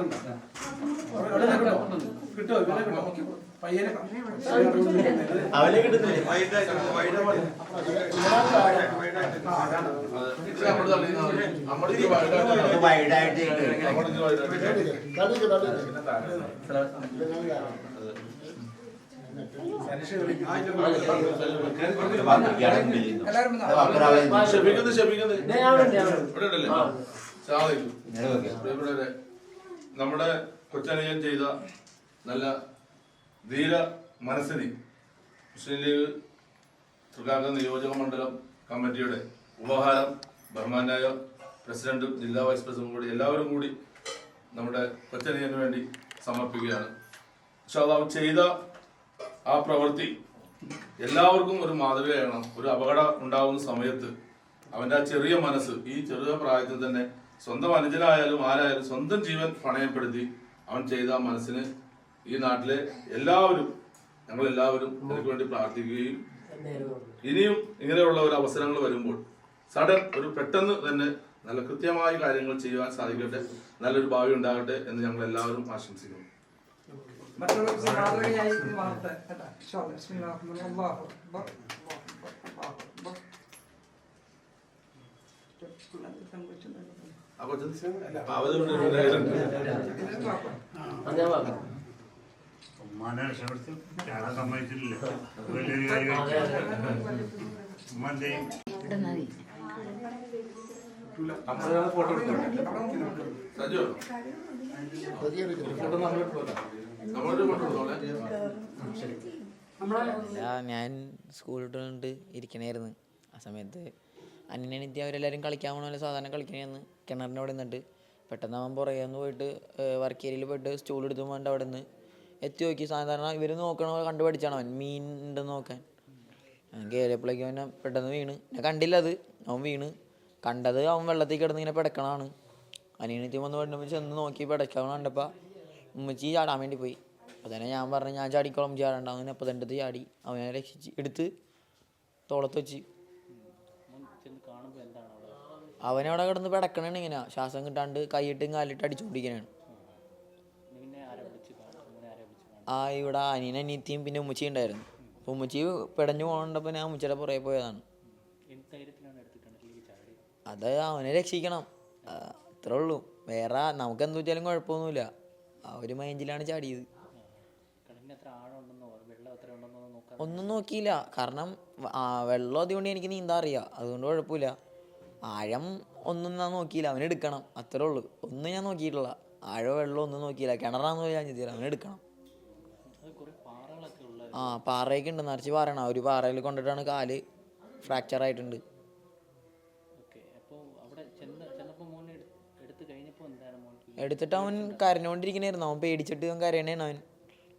കാട്ടുണ്ടോ അവിടെ കിട്ടോ ഇവനെ കിട്ടോ പയ്യനെ അവനെ കിട്ടുന്നില്ലേ വൈഡായിട്ട് ക്ഷമിക്കുന്നു ക്ഷമിക്കുന്നു നമ്മുടെ കൊച്ചനയൻ ചെയ്ത നല്ല ധീര മനസ്സിനി മുസ്ലിം ലീഗ് തൃക്കാക്കര നിയോജക മണ്ഡലം കമ്മിറ്റിയുടെ ഉപഹാരം ബഹുമാനായ പ്രസിഡന്റും ജില്ലാ വൈസ് പ്രസിഡന്റും കൂടി എല്ലാവരും കൂടി നമ്മുടെ കൊച്ചനയന് വേണ്ടി സമർപ്പിക്കുകയാണ്. പക്ഷെ അത് ചെയ്ത ആ പ്രവൃത്തി എല്ലാവർക്കും ഒരു മാതൃകയാണ് ഒരു അപകടം ഉണ്ടാകുന്ന സമയത്ത് അവന്റെ ആ ചെറിയ മനസ്സ് ഈ ചെറിയ പ്രായത്തിൽ തന്നെ സ്വന്തം അനുജനായാലും ആരായാലും സ്വന്തം ജീവൻ പണയപ്പെടുത്തി അവൻ ചെയ്ത മനസ്സിന് ഈ നാട്ടിലെ എല്ലാവരും ഞങ്ങൾ എല്ലാവരും എനിക്ക് വേണ്ടി പ്രാർത്ഥിക്കുകയും ഇനിയും ഇങ്ങനെയുള്ള ഒരു അവസരങ്ങൾ വരുമ്പോൾ സഡൻ ഒരു പെട്ടെന്ന് തന്നെ നല്ല കൃത്യമായ കാര്യങ്ങൾ ചെയ്യുവാൻ സാധിക്കട്ടെ നല്ലൊരു ഭാവി ഉണ്ടാകട്ടെ എന്ന് ഞങ്ങൾ എല്ലാവരും ആശംസിക്കുന്നു അക്ബർ. ആ ഉമ്മാനെ രക്ഷപ്പെടുത്തി. സമ്മതിച്ചിട്ടില്ല. വലിയൊരു കാര്യം ഉമ്മന്റെ ഫോട്ടോ ഞാൻ സ്കൂളിൽ ഇരിക്കണായിരുന്നു. ആ സമയത്ത് അന്യനെത്തി അവരെല്ലാവരും കളിക്കാൻ പോകണമല്ലോ സാധാരണ കളിക്കണേന്ന്. കിണറിന്റെ അവിടെ നിന്നിട്ട്. പെട്ടെന്ന് അവൻ പുറകെ പോയിട്ട് വർക്ക് ഏരിയയിൽ പോയിട്ട് സ്റ്റൂൾ എടുത്തു പോകാണ്ട് അവിടെ നിന്ന് എത്തി നോക്കി. സാധാരണ ഇവർ നോക്കണ കണ്ടു പഠിച്ചാണ് അവൻ. മീൻ ഉണ്ടെന്ന് നോക്കാൻ. ഞാൻ കയറിയപ്പോഴേക്കും അവനെ പെട്ടെന്ന് വീണ്. ഞാൻ കണ്ടില്ല അത്. അവൻ വീണ്. കണ്ടത് അവൻ വെള്ളത്തിൽ കിടന്ന് ഇങ്ങനെ പിടക്കണതാണ് അനിയനെത്തി വന്ന് പെട്ടെന്ന് ചെന്ന് നോക്കി പിടക്കണ കണ്ടപ്പോൾ ഉമ്മച്ചി ചാടാൻ വേണ്ടി പോയി. അപ്പോൾ തന്നെ ഞാൻ പറഞ്ഞു ഞാൻ ചാടിക്കോളം ചാടണ്ട. അവൻ തന്റെ അടുത്ത് ചാടി. അവനെ രക്ഷിച്ച് എടുത്ത് തോളത്ത് വെച്ച് അവനവിടെ കിടന്ന് പിടക്കണാണ് ഇങ്ങനെ. ശ്വാസം കിട്ടാണ്ട് കൈയിട്ടും കാലിട്ട് അടിച്ചുകൊണ്ടിരിക്കണാണ് ആ ഇവിടെ അനിയൻ അനിയത്തിയും പിന്നെ ഉമ്മച്ചി ഉണ്ടായിരുന്നു. ഉമ്മച്ചി പിടഞ്ഞു പോകണ്ടപ്പോൾ ഞാൻ ഉമ്മച്ചിയുടെ പുറകെ പോയതാണ്. അത് അവനെ രക്ഷിക്കണം. അത്രേ ഉള്ളൂ. വേറെ നമുക്ക് എന്ത് വെച്ചാലും കുഴപ്പമൊന്നുമില്ല. ആ ഒരു മൈൻഡിലാണ് ചാടിയത്. ഒന്നും നോക്കിയില്ല. കാരണം വെള്ളം അതുകൊണ്ട് എനിക്ക് നീന്താൻ അറിയാം. അതുകൊണ്ട് കുഴപ്പമില്ല. ആഴം ഒന്നും ഞാൻ നോക്കിയില്ല. അവന് എടുക്കണം. അത്രേ ഉള്ളൂ. ഒന്നും ഞാൻ നോക്കിയിട്ടില്ല. ആഴോ വെള്ളം ഒന്നും നോക്കിയില്ല. കിണറാന്ന് പോയി ഞാൻ ചെയ്തില്ല അവന് എടുക്കണം. ആ പാറയൊക്കെ ഉണ്ട്. നിറച്ച് പാറയാണ്. ഒരു പാറയിൽ കൊണ്ടിട്ടാണ് കാൽ ഫ്രാക്ചർ ആയിട്ടുണ്ട്. എടുത്തിട്ട് അവൻ കരഞ്ഞോണ്ടിരിക്കണായിരുന്നു അവൻ പേടിച്ചിട്ട് അവൻ കരയണേണ് അവൻ.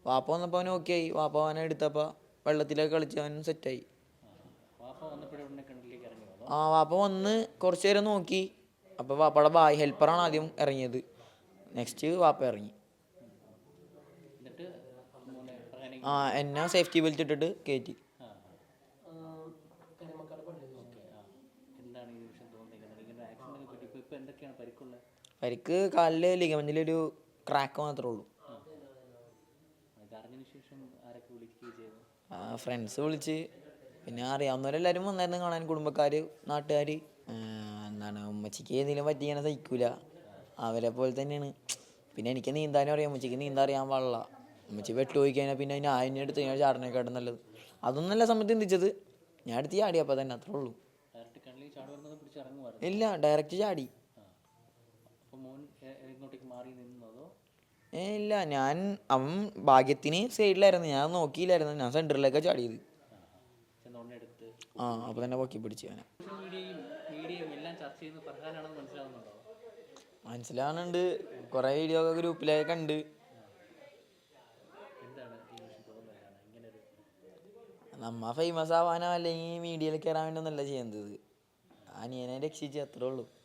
വാപ്പ വന്നപ്പോൾ അവൻ ഓക്കെ ആയി. വാപ്പ അവനെ എടുത്തപ്പോൾ വെള്ളത്തിലൊക്കെ കളിച്ച് അവൻ സെറ്റായി ആ വാപ്പ വന്ന് കുറച്ച് നേരം നോക്കി. അപ്പോൾ വാപ്പയുടെ ബായ് ഹെൽപ്പറാണ് ആദ്യം ഇറങ്ങിയത്. നെക്സ്റ്റ് വാപ്പ ഇറങ്ങി. ആ എന്നാ സേഫ്റ്റി ബെൽറ്റ് ഇട്ടിട്ട് കയറ്റി പരിക്ക് കാലിൽ ലിഗമെന്റിലൊരു ക്രാക്ക് മാത്രമേ ഉള്ളൂ. ഫ്രണ്ട്സ് വിളിച്ച്. പിന്നെ അറിയാവുന്നവരെല്ലാവരും വന്നായിരുന്നു കാണാൻ. കുടുംബക്കാർ നാട്ടുകാർ എന്താണ് ഉമ്മച്ചിക്ക് ഏതെങ്കിലും പറ്റിയാൽ സഹിക്കൂല. അവരെ പോലെ തന്നെയാണ്. പിന്നെ എനിക്ക് നീന്താനും അറിയാം. ഉമ്മച്ചിക്ക് നീന്താൻ അറിയാൻ പാടില്ല. ഉമ്മച്ചി വെട്ടുപോയി കഴിഞ്ഞാൽ പിന്നെ അതിനെ എടുത്ത് കഴിഞ്ഞാൽ ചാടനേക്കാട്ടും നല്ലത്. അതൊന്നല്ല സമയത്ത് ചിന്തിച്ചത്. ഞാൻ എടുത്ത് ചാടി അപ്പം തന്നെ അത്രേ ഉള്ളൂ. ഇല്ല ഡയറക്റ്റ് ചാടി. ഏ ഇല്ല ഞാൻ അവൻ ഭാഗ്യത്തിന് സൈഡിലായിരുന്നു ഞാൻ നോക്കിയില്ലായിരുന്നു. ഞാൻ സെന്ററിലേക്ക് ചാടിയത്. ആ അപ്പോൾ തന്നെ പൊക്കി പിടിച്ചു ഞാൻ മനസ്സിലാവുന്നുണ്ട്? കുറേ വീഡിയോ ഒക്കെ ഗ്രൂപ്പിലൊക്കെ കണ്ട്. നമ്മ ഫേമസ് ആവാനോ അല്ലെങ്കിൽ മീഡിയയിൽ കയറാൻ വേണ്ടി ഒന്നല്ല ചെയ്യുന്നത്. അനിയനെ രക്ഷിച്ച് അത്രേ ഉള്ളൂ.